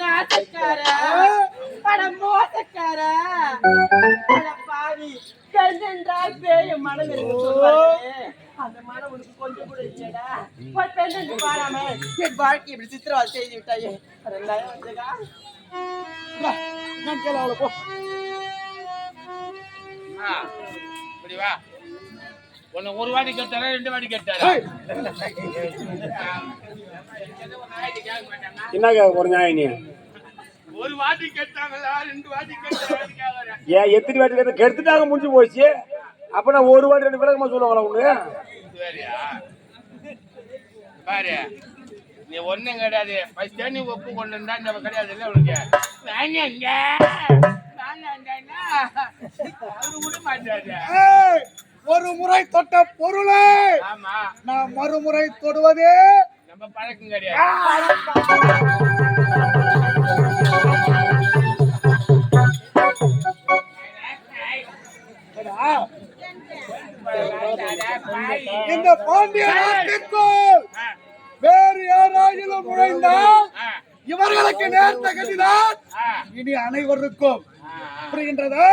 நாசக்கார அட மோசக்கார பாவி. பெண்ணென்றால் மனம் அந்த மனம் உனக்கு கொஞ்சம் கூட இல்லையடா போய் பாராம. என் வாழ்க்கை இப்படி சித்திரவதை செய்து விட்டாயே. அட நான் போ. இப்படி வா. உன்னை ஒரு வாட்டி கேட்டாரா ரெண்டு வாட்டி கேட்டாரா? என்ன ஒரு நியாயம் நீ? ஒரு வாட்டி கேட்டாங்களா ரெண்டு வாட்டி கேட்டாங்களா ஏன் எத்தனை வாட்டி கேட்ட கெடுத்துட்டாங்க முடிஞ்சு போச்சு. அப்ப நான் ஒரு வாட்டி ரெண்டு விளக்கமா சொல்லுவாங்களா உனக்கு பாரு நீ ஒண்ணும் கிடையாது. ஃபர்ஸ்ட் நீ ஒப்பு கொண்டு இருந்தா இந்த கிடையாது இல்ல உனக்கு? வேணாங்க வேணாண்டா அவரு விட மாட்டாரு ஒரு முறை தொட்ட பொருளை நான் மறுமுறை தொடுவதே நம்ம பழக்கம் கிடையாது. இந்த பாண்டிய நாட்டிற்குள் வேறு யாராயிலும் நுழைந்தால் இவர்களுக்கு நேர்ந்த கதிதான் இனி அனைவருக்கும். புரிகின்றதா.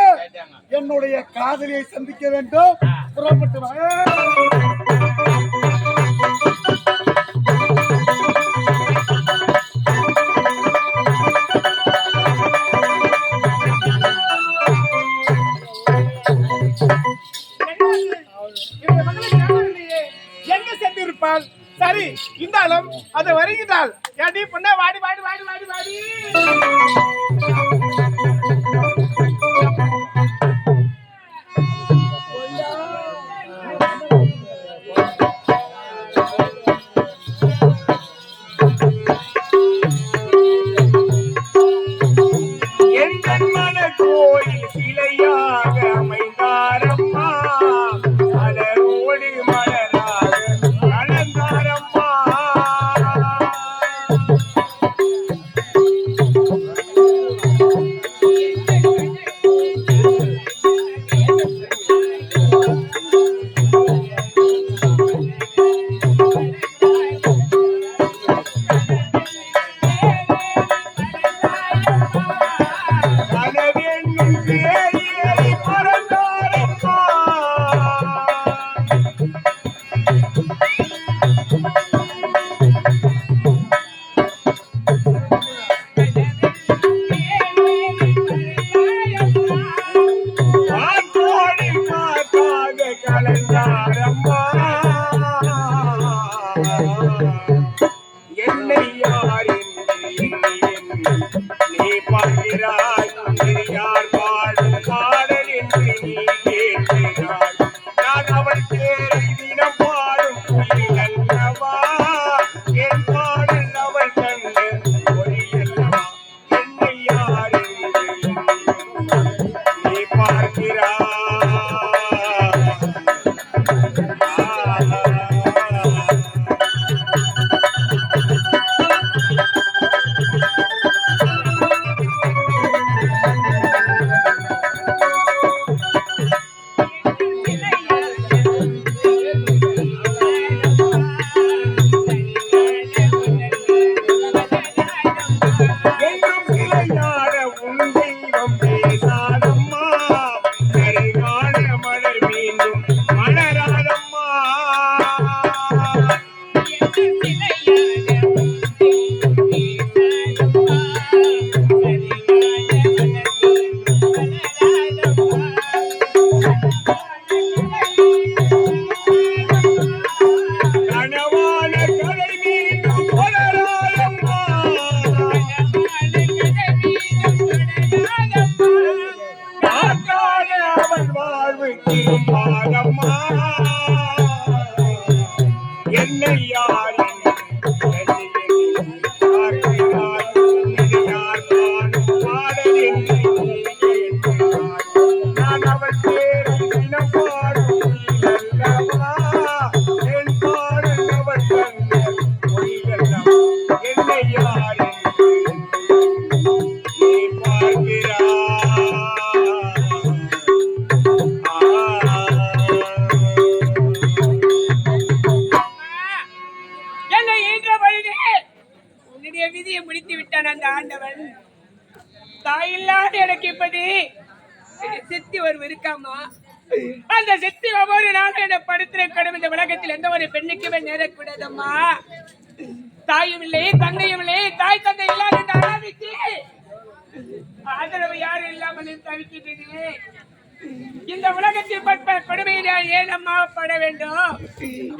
என்னுடைய காதலியை சந்திக்க வேண்டும். புறப்பட்டு வா. சென்றிருப்பாள்? சரி இருந்தாலும் அது வருகிறாள் ஏடி பொண்ணே வாடி வாடி வாடி வாடி வாடி.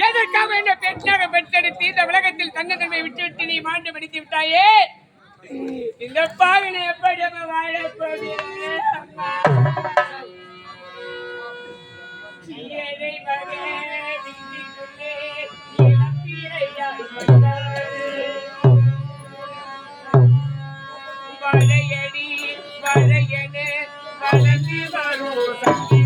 எதற்காக என்ன பெண்ணாக பெற்றெடுத்து இந்த உலகத்தில் தங்கத்தன்மை விட்டு விட்டு நீ மாண்டு படித்து விட்டாயே? இந்த பாவினை எப்படி நம்ம வாழ போகிறேன் அம்மா? ஏழை மகன் வீட்டுக்குள்ளே இளம்பிறையாய் வளையடி வளையனே வளைந்து வரும்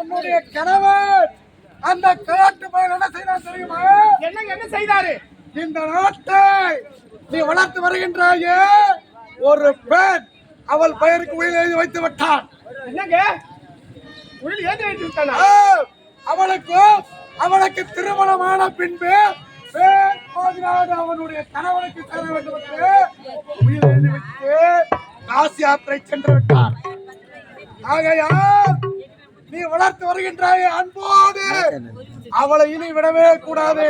உன்னுடைய கணவர் அந்த காட்டு மகன் என்ன செய்யலாம் தெரியுமா? என்னங்க என்ன செய்தாரு? இந்த நாட்டை நீ வளர்த்து வருகின்றாயே. ஒரு பெண் அவள் பெயருக்கு உயிர் எழுதி வைத்து விட்டான். என்னங்க? உள்ள ஏற்றி வைத்து விட்டானா? அவளுக்கு அவளுக்கு திருமணமான பின்பு அவனுடைய கணவனுக்கு சேர வேண்டும் என்று உயிர் எழுதி வைத்து காசி யாத்திரை சென்று விட்டான். ஆகையால் நீ வளர்த்து வருகின்றாயே அன்போடு. அவளை இனி விடவே கூடாது.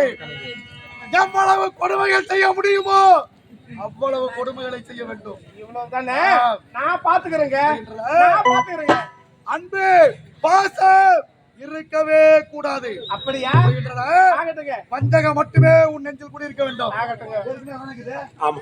எவ்வளவு கொடுமைகள் செய்ய முடியுமோ அவ்வளவு கொடுமைகளை செய்ய வேண்டும். இவ்வளவு தானே நான் பாத்துக்கிறேங்க. நான் பாத்துக்கிறேங்க. அன்பு பாசம் இருக்கவே கூடாது. அப்படியா? வஞ்சகம் மட்டுமே உன் நெஞ்சில் குடியிருக்க வேண்டும். ஆகட்டுங்க. ஆமா.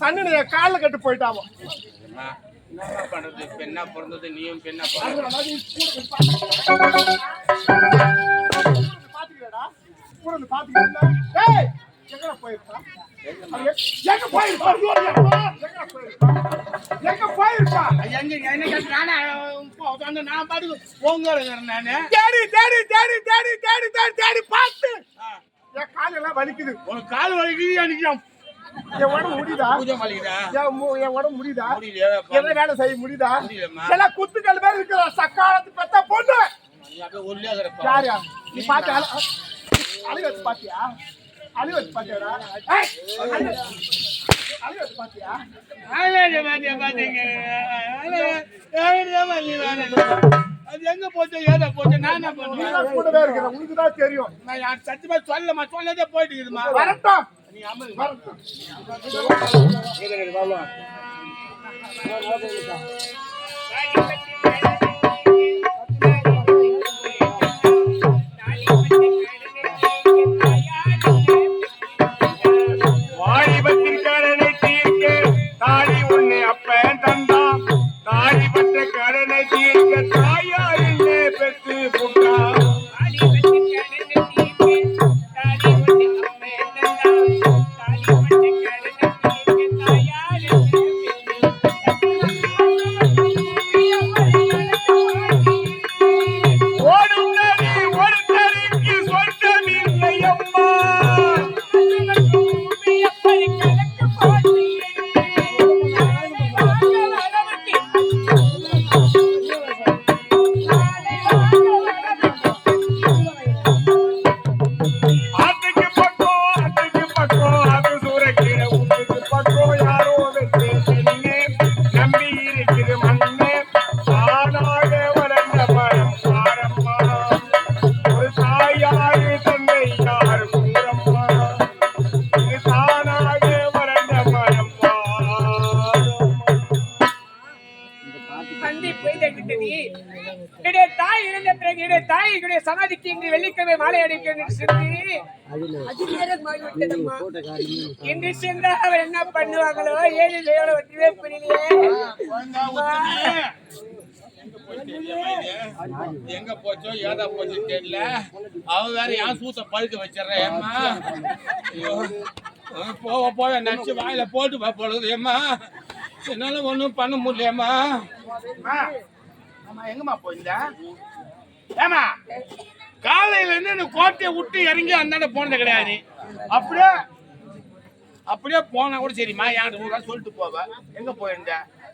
சன்னு என் காலில் கட்டு போயிட்டாவோ. அம்மா, என்னம்மா பண்றது? பெண்ணா பிறந்தது? நீயும் பெண்ணா பாத்துக்கிறடா கூட பாத்துக்கிறா எங்க போயிருப்பா? எங்க போயிருப்பா? எங்க போயிருப்பா? எங்க என்ன கேட்டானே வந்து நான் பாட்டுக்கு போங்க நானு. தேடி தேடி தேடி தேடி தேடி தேடி தேடி பார்த்து. என் காலெல்லாம் வலிக்குது. உனக்கு கால் வலிக்குது எனக்கு என் உடம்பு முடியுதா? என் உடம்பு முடியுதா? என்ன வேலை செய்ய முடியுதா? எல்லாம் குத்துக்கள் பேர் இருக்கிற சக்காலத்து பெத்த பொண்ணு. நீ யாரு பாத்து அழ அழகு வச்சு பாத்தியா? அழகு வச்சு பாத்தியாடா? ஏய், அழகு வச்சு- அழகு வச்சு பாத்தியா? அது எங்க போச்சு? ஏதா போச்சு. நான் என்ன பண்ணுவேன் கூடவே இருக்கிற. உனக்கு தான் தெரியும். நான் சத்தியமா சொல்லமா? சொல்லதே போயிட்டு இருக்குதுமா? வரட்டும். நீ சொல்லி இன்று அவர் என்ன பண்ணுவாங்களோ ஏழு ஒன்றுமே புரியலையே எங்க போச்சோ ஏதா போச்சோ தெரியல அவ வேற என் சூத்த பழுக்க வச்சிடறேன் ஏம்மா போக போக நச்சு வாயில போட்டு வா. பொழுது ஏம்மா என்னால ஒண்ணும் பண்ண முடியலம்மா எங்கம்மா போயிருந்தேன் ஏமா காலையில இருந்து இந்த கோட்டையை விட்டு இறங்கி அந்தாண்ட போனது கிடையாது. அப்படியே அப்படியே போனா கூட சரிம்மா என் ஊரா சொல்லிட்டு போவ? எங்க போயிருந்த?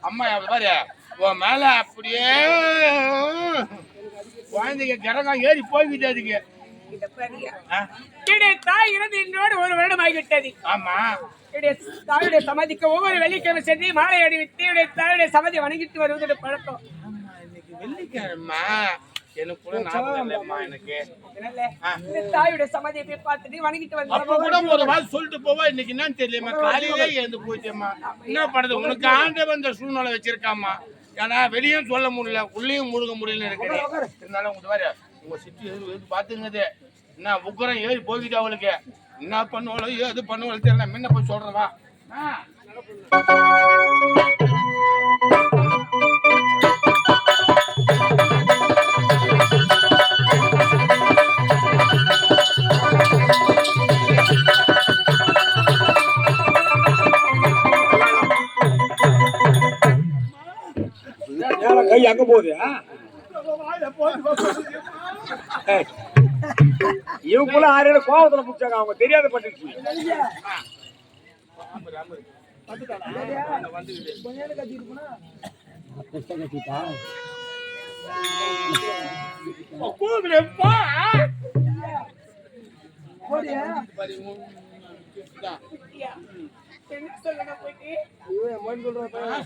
அம்மா பாரு உன் மேல அப்படியே குழந்தைங்க கிரகம் ஏறி போய்கிட்டு அதுக்கு. தாய் இறந்து என்னோடு ஒரு வருடம் ஆகிவிட்டது. ஆமா. தாயுடைய சமாதிக்கு ஒவ்வொரு வெள்ளிக்கிழமை சென்று மாலை அணிவித்து தாயுடைய சமாதியை வணங்கிட்டு வருவது பழக்கம். வெள்ளிக்கிழமை. எனக்கு கூட ஞாபகம் இல்லைம்மா எனக்கு. அதனால இந்த தாயுடைய சமாதியை போய் பார்த்துட்டு வணங்கிட்டு அப்ப கூட வந்து ஒரு வாரம் சொல்லிட்டு போவா? இன்னைக்கு என்னன்னு தெரியலம்மா காலையிலே எழுந்து போயிட்டேம்மா. என்ன பண்ணுது உனக்கு ஆண்டவன் இந்த சூழ்நிலை வச்சிருக்காமா ஏன்னா வெளியும் சொல்ல முடியல உள்ளேயும் முழுக முடியல இருக்குது இருந்தாலும் உங்க பாரு உங்க சிட்டி எது என்ன உக்கரம் ஏறி போய்கிட்டு அவளுக்கு. என்ன பண்ணுவாளோ எது பண்ணுவாளோ தெரியல. முன்ன போய் சொல்றேன் போகுது? இவங்களும் ஆறு கோவத்துல பிடிச்சாங்க அவங்க தெரியாத பட்டுச்சு. கூப்பிடுப்பா என்ன சொல்லணும் போயிட்டு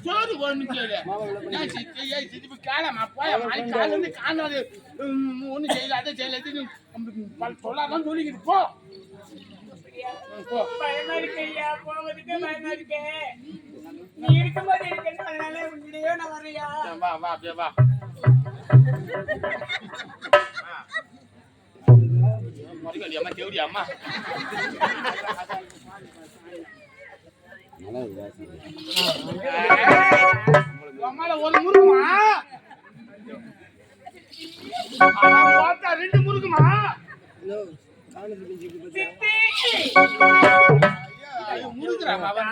சோறு ஒண்ணு கேளு நான் சித்தி ஏய் சித்தி போய் போய் மணி காலையில இருந்து காணாது உம், செய்யல அதை செய்யல இது சொல்லாதான் சொல்லிக்கிட்டு போ பயமா போவதுக்கு பயமா நீ இருக்கும்போது அதனால நான் வரையா வா வா அப்படியே வா அம்மா தேவடி அம்மா ஒரு முருகுமா ரெண்டு முருகுமா அவன்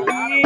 தாயே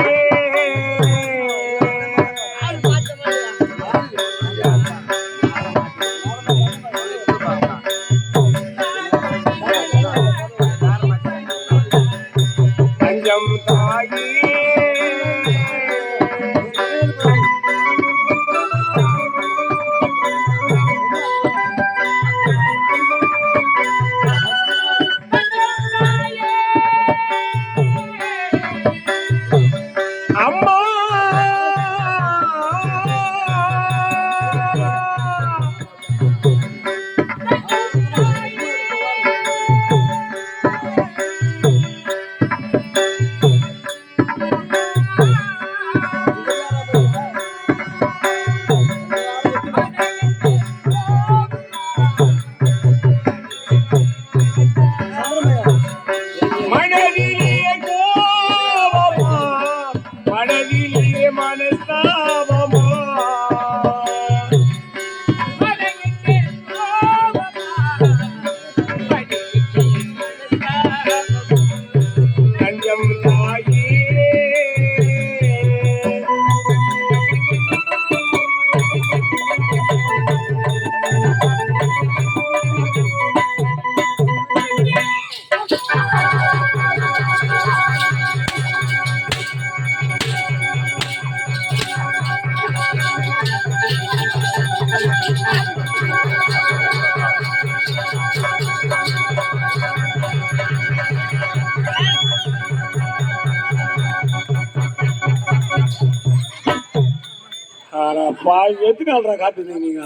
பா எத்தனை நாள்ரா காத்துது நீங்க?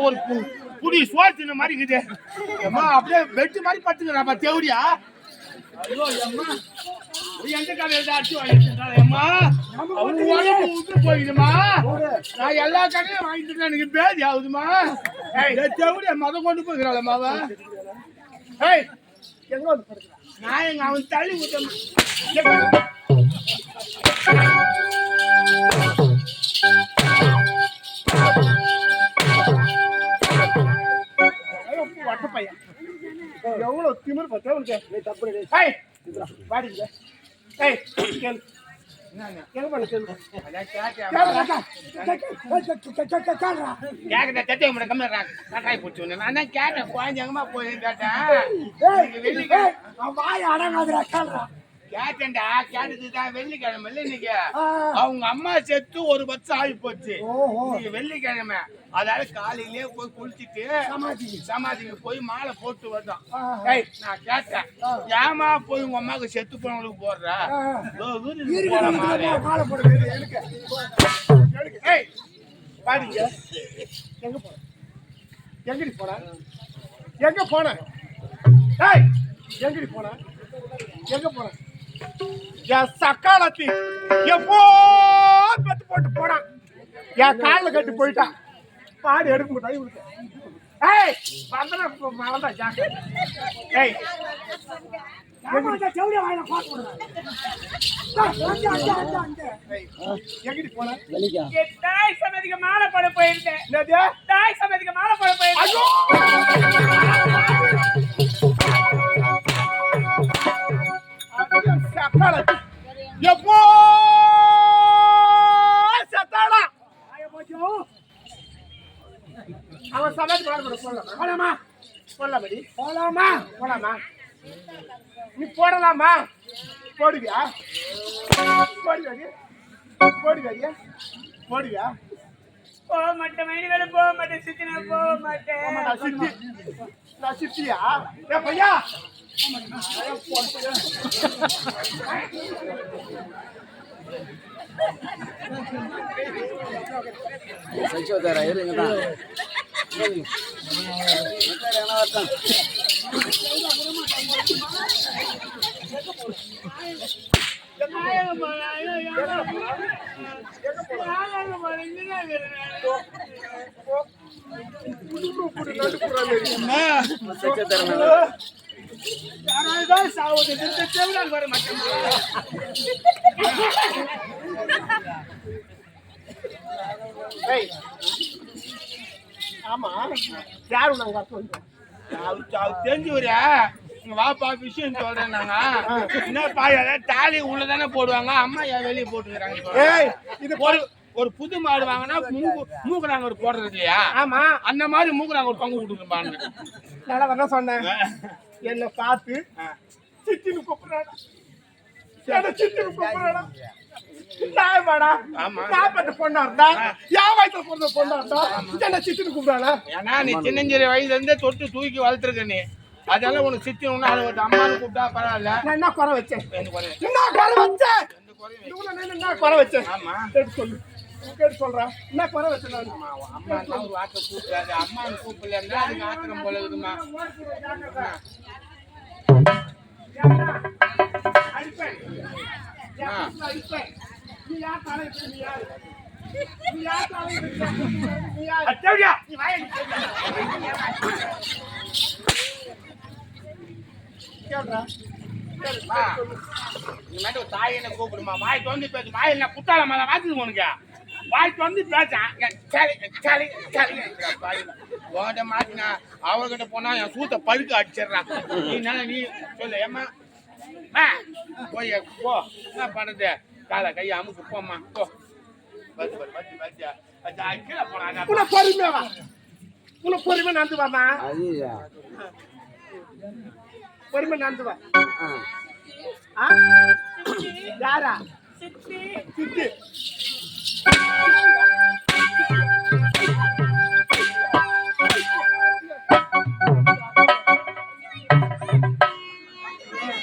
ஒரு கு- புடி சோறு தின்ன மாதிரி இருக்குது. அம்மா அப்படியே வெட்டு மாதிரி பத்துக்கிறாப்பா தேவடியா? ஐயோ அம்மா எந்த கடையில் அடிச்சு வாங்கிட்டு அம்மா அவங்க உடம்பு விட்டு போயிடுமா? நான் எல்லா கடையும் வாங்கிட்டு எனக்கு பேதி ஆகுதுமா? ஏய் தேவடியா மத கொண்டு போய்க்கிறாள் அம்மாவா ஏய் எங்க வந்து நான் எங்க அவன் தள்ளி விட்டேன் வட்ட பையன் எவ்வளவு திமிர் பார்த்தா உனக்கு தப்பு ஏய் வாடிங்க ஏய் கேளு கேட்டேன் கேட்டேன்டா கேட்டது தான் வெள்ளிக்கிழமை இல்லை இன்னைக்கு. அவங்க அம்மா செத்து ஒரு வருஷம் ஆகி போச்சு வெள்ளிக்கிழமை அதால காலையிலே போய் குளிச்சிட்டு சமாதிக்கு. சமாதிக்கு போய் மாலை போட்டு வந்தோம் நான் கேட்டேன் ஏமா போய் உங்க அம்மாவுக்கு செத்து போனவங்களுக்கு போடுற ஆ. இதோ வீட்டுக்கு இருக்கிற போற இடத்துல மாலை. போ, மாலை போடு, வெளிய, எனக்கு. எனக்கு. ஏய் வாடிங்க. எங்க போன எங்கடி போன எங்க போன ஏய் எங்கடி போன எங்க போன என் சக்காலத்தி எப்போ பெத்து போட்டு போனான். என் காலில் கட்டி போயிட்டான் பாடி எடுக்க முடியாது இவனுக்கு ஏய் வந்தன மறந்தா ஜாக்க ஏய். தாய் சமதிக்கு மாலை போட போயிருந்தேன். தாய் சமதிக்கு மாலை போட போயிருந்தேன். ஐயோ சக்காலத்தி எப்போ செத்தாடா அவன் சமைச்சு பாடு போடலாமா. போலாமா? போடலாமடி. போலாமா? போலாமா? நீ போடலாமா? போடுவியா? போடுவியாடி போடுவியாடி போடுவியா போக மாட்டேன் மணி போக மாட்டேன் சித்தினா போக மாட்டேன் ஆமா, நான் சித்தி. நான் சித்தியா? ஏ பையா? சச்சோதரா இருங்க தான் ஆமா. யாரு நாங்க வர சொல்றோம் தெரிஞ்சு வாப்பா விஷயம் சொல்றேன் நாங்க என்ன பாயா தாலி உள்ளதானே போடுவாங்க. அம்மா ஏன் வெளியே போட்டுக்கிறாங்க ஒரு புது மாடு வாங்கினா மூக்கு மூக்கு நாங்க ஒரு போடுறது இல்லையா? ஆமா. அந்த மாதிரி மூக்கு நாங்க ஒரு பங்கு கொடுத்துருப்பாங்க நான் என்ன சொன்னேன். என்ன பார்த்து சித்தின்னு கூப்பிடுறாடா சித்தின்னு கூப்பிடுறாடா நியாயமாடா. பொண்ணா இருந்தா என் வயசுல பிறந்த பொண்ணா இருந்தா என்ன சித்தின்னு கூப்பிடுறாடா ஏன்னா நீ சின்னஞ்சிறு வயசுல இருந்தே தொட்டு தூக்கி வளர்த்துருக்க நீ. அதெல்லாம் உனக்கு சித்தி ஒண்ணு அதை ஒரு அம்மானு கூப்பிட்டா பரவாயில்ல. நான் என்ன குறை வச்சேன்? என்ன குறை வச்சேன்? என்ன குறை வச்சேன்? ஆமா. கேட்டு சொல்லு. கேட்டு சொல்றேன் என்ன குறை வச்சேன் அம்மா ஒரு வார்த்தை கூப்பிடாது அம்மானு கூப்பிடல அதுக்கு ஆத்திரம் போல இருக்குமா? அடிப்பேன் ஆ. அடிப்பேன்? நீ யார் தலை நீ யார்? நீ யார் தலை நீ யார்? அச்சோடியா! நீ வாயை கேளுடா. அம்மா, இந்த மாதிரி ஒரு தாய் என்ன கூப்பிடுமா? வாய் தொந்து பேசு. வாய் என்ன குத்தால மேல வாத்துக்கு உனக்கு. வாய் தொந்து பேச. சரி சரி சரி ஓட மாட்டினா அவர்கிட்ட போனா என் சூத்த பழுக்க அடிச்சிடுறான் நீ நீ சொல்லு ஏம்மா? அம்மா, போய் போ. என்ன பண்ணுது காலை கையை அமுக்கு போம்மா. போ. பத்து பத்து பத்து பத்து. கீழே போனாங்க உன பொறுமையா வா. உன பொறுமை நடந்து வாமா. பொறுமை நடந்து வா? யாரா? சித்தி சித்தி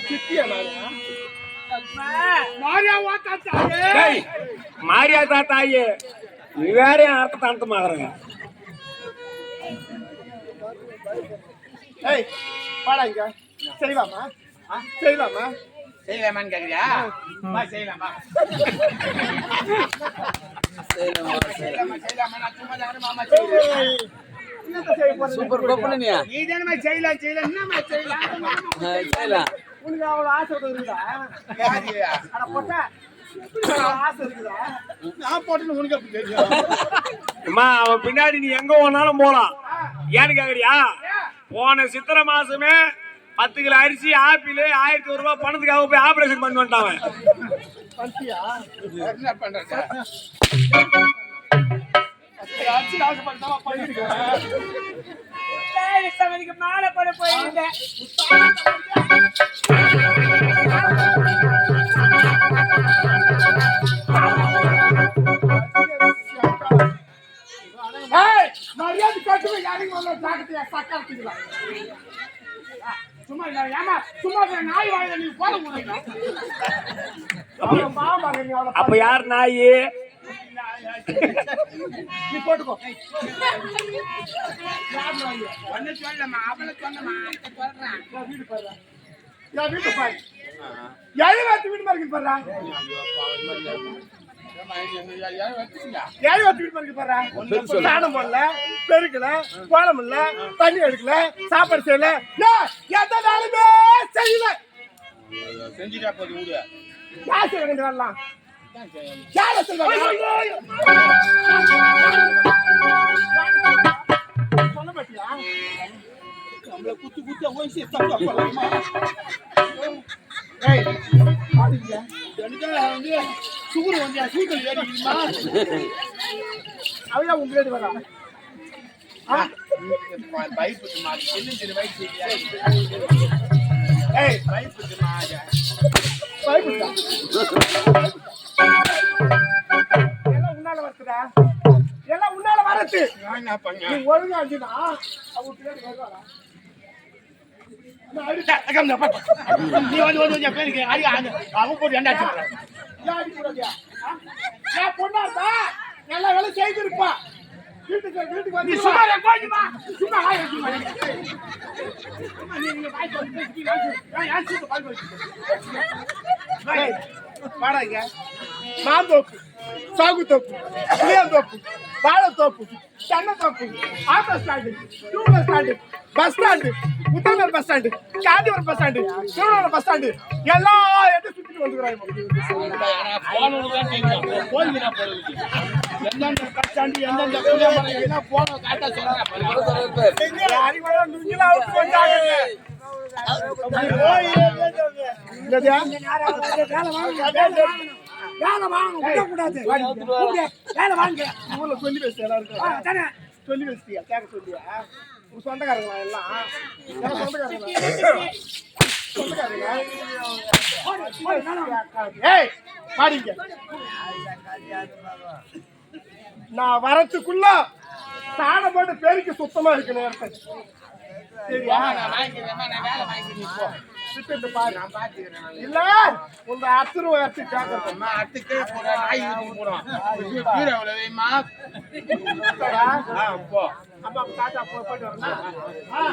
சித்தியா நானு அப்பா மாரியா வாத்தா தாயே நீ வேற என் அர்த்தத்தை அர்த்தமாகறங்க ஏய் வாடா இங்க. செய்வாமா ஆ, செய்வாமா செய்யலாமான்னு கேக்குறியா? வா செய்யலாமா செய்யலாம் செய்யலாமா. செய்யலாமா செய்யலாம் சூப்பர் கொப்பனியா நீ தானே செய்யலாம் செய்யலாம். என்னம்மா செய்யலாம்? செய்யலாம். உனக்கு அவ்வளவு ஆசை இருக்குதா? அட பொட்டா அவ்வளவு ஆசை இருக்குதா? நான் போட்டுன்னு உனக்கு எப்படி தெரியும்? அம்மா அவன் பின்னாடி நீ எங்க போனாலும் போலாம். ஏன்னு கேக்குறியா? போன சித்திரை மாசமே பத்து கிலோ அரிசி ஆப்பிள் ஆயிரத்தி ஒரு ரூபாய் பணத்துக்காக போய் ஆபரேஷன் பண்ணி வந்துட்டான் மாலை போட போயிருந்தேன் மரியாதை யாரையும் சும்மா இல்ல ஏமா சும்மா நாய் வாயில நீ போட முடியும் அப்ப யார் நாயி? நீ போட்டுக்கோ. ஒன்னு சொல்லமா அவளை சொன்னமா சொல்றேன் வீடு பாரு. வீட்டு பாரு. எழுபத்து வீடு மாதிரி பாரு. மாதிரி பாரு சாணம் போடல பெருக்கல கோலம் இல்ல தண்ணி எடுக்கல சாப்பாடு செய்யல. எந்த வேலையுமே செய்யல. செஞ்சுட்டா போது விடு யார் செய்ய வேண்டிய வரலாம் யார சொல்ல சொல்ல மாட்டியா? நம்மள குத்து குத்து சுகுரு வந்து சூக்கல் ஏறிக்குமா அவையா உங்க வீடு வரா பயப்பட்டு மாதிரி சின்ன சின்ன வயசு ஏய் பயப்பட்டு மாதிரி பயப்படுதா எல்லாம் உன்னால வரதுடா எல்லாம் உன்னால வரது ஒழுங்கா இருந்துனா அவங்க பின்னாடி அடிச்சேன் நீ வந்து வந்து என் பேருக்கு ஐயா அவன் போட்டு என்ன சொல்றேன் ஏன் எல்லா வேலையும் செய்திருப்பா வீட்டுக்கு வீட்டுக்கு வந்து சும்மா சும்மா சும்மா வாய் சூட்டு பால் மாந்தோப்பு சாகுத்தோப்பு புளியாந்தோப்பு. வாழைத்தோப்பு தென்னத்தோப்பு auto stand two wheeler stand bus stand Muthanagar bus stand Gandhipuram bus stand Tiruvannamalai bus stand எல்லா இடத்தையும் சுத்திட்டு வந்துக்கிறாங்க எந்தெந்த அறிவாளா நீங்களா அவுத்து வந்தாங்க என்னது? ஊர்ல சொல்லி எல்லாருக்கும் சொல்லி வச்சிட்டியா கேட்க சொல்லியா உங்க சொந்தக்காரங்களா எல்லாம்? சொந்தக்காரங்களா சொந்தக்காரங்களா? ஏய் பாடிங்க. நான் வரத்துக்குள்ள சாணம் போட்டு பெருக்கி சுத்தமா இருக்கு நேரத்தை. சரியா? நான் வாங்கிக்கிறேன் நான் வேலை வாங்கிக்கிறேன். திட்டு பாரு. நான் பாத்துக்கிறேன் இல்ல உங்க அத்துரு எடுத்து கேட்கறேன். அடுத்து கீழே போற நாய் ஊத்தி போறோம் கீழே அவ்வளவு வேமா போ. அப்பா தாத்தா போ போட்டு வரணும் ஆ